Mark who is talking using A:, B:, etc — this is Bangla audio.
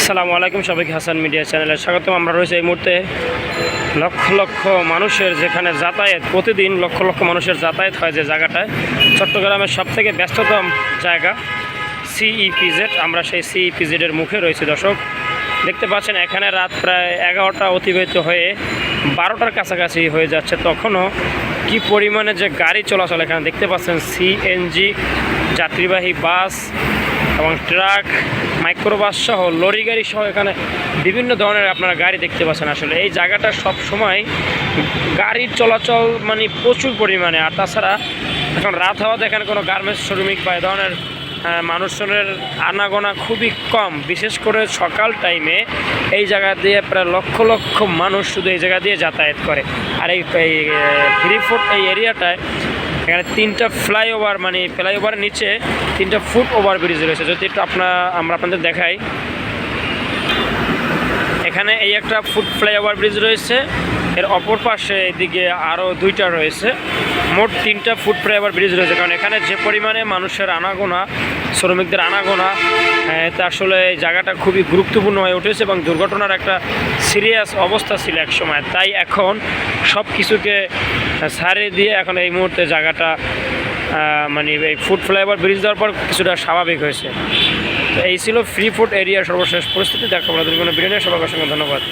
A: আসসালামু আলাইকুম সবাইকে হাসান মিডিয়া চ্যানেলে স্বাগতম। আমরা রয়েছে এই মুহূর্তে লক্ষ লক্ষ মানুষের যেখানে যাতায়াত, প্রতিদিন লক্ষ লক্ষ মানুষের যাতায়াত হয় যে জায়গাটায়। চট্টগ্রামের সবথেকে ব্যস্ততম জায়গা সিইপিজেড আমরা সেই সিইপিজেডের মুখে রয়েছি দর্শক। দেখতে পাচ্ছেন, এখানে রাত প্রায় এগারোটা অতিবাহিত হয়ে বারোটার কাছাকাছি হয়ে যাচ্ছে। তখনও কি পরিমাণে যে গাড়ি চলাচল এখানে দেখতে পাচ্ছেন সিএনজি যাত্রীবাহী বাস এবং ট্রাক, মাইক্রোবাস সহ লরি গাড়ি সহ এখানে বিভিন্ন ধরনের আপনারা গাড়ি দেখতে পাচ্ছেন। আসলে এই জায়গাটা সব সময় গাড়ির চলাচল মানে প্রচুর পরিমাণে। আর তাছাড়া এখন রাত হওয়াতে এখানে কোনো গার্মেন্টস শ্রমিক বা এ ধরনের মানুষজনের আনাগোনা খুবই কম। বিশেষ করে সকাল টাইমে এই জায়গা দিয়ে প্রায় লক্ষ লক্ষ মানুষ শুধু এই জায়গা দিয়ে যাতায়াত করে। আর এই থ্রি ফুট এই এরিয়াটায় এখানে তিনটা ফ্লাইওভার মানে ফ্লাইওভার নিচে তিনটা ফুট ওভার ব্রিজ রয়েছে। যদি একটু আপনার আমরা আপনাদের দেখাই। এখানে এই একটা ফুট ফ্লাইওভার ব্রিজ রয়েছে। এর অপর পাশে এদিকে আরও দুইটা রয়েছে। মোট তিনটা ফুট ফ্লাইওভার ব্রিজ রয়েছে। কারণ এখানে যে পরিমাণে মানুষের আনাগোনা শ্রমিকদের আনাগোনা তা আসলে জায়গাটা খুবই গুরুত্বপূর্ণ হয়ে উঠেছে এবং দুর্ঘটনার একটা সিরিয়াস অবস্থা ছিল এক সময়। তাই এখন সব কিছুকে সারিয়ে দিয়ে এখন এই মুহূর্তে জায়গাটা মানে এই ফুট ফ্লাইওভার ব্রিজ দেওয়ার পর কিছুটা স্বাভাবিক হয়েছে। এই ছিল ফ্রি ফুড এরিয়ার সর্বশেষ পরিস্থিতি। দেখা আপনাদের কোনো নিয়ে। সবার সঙ্গে ধন্যবাদ।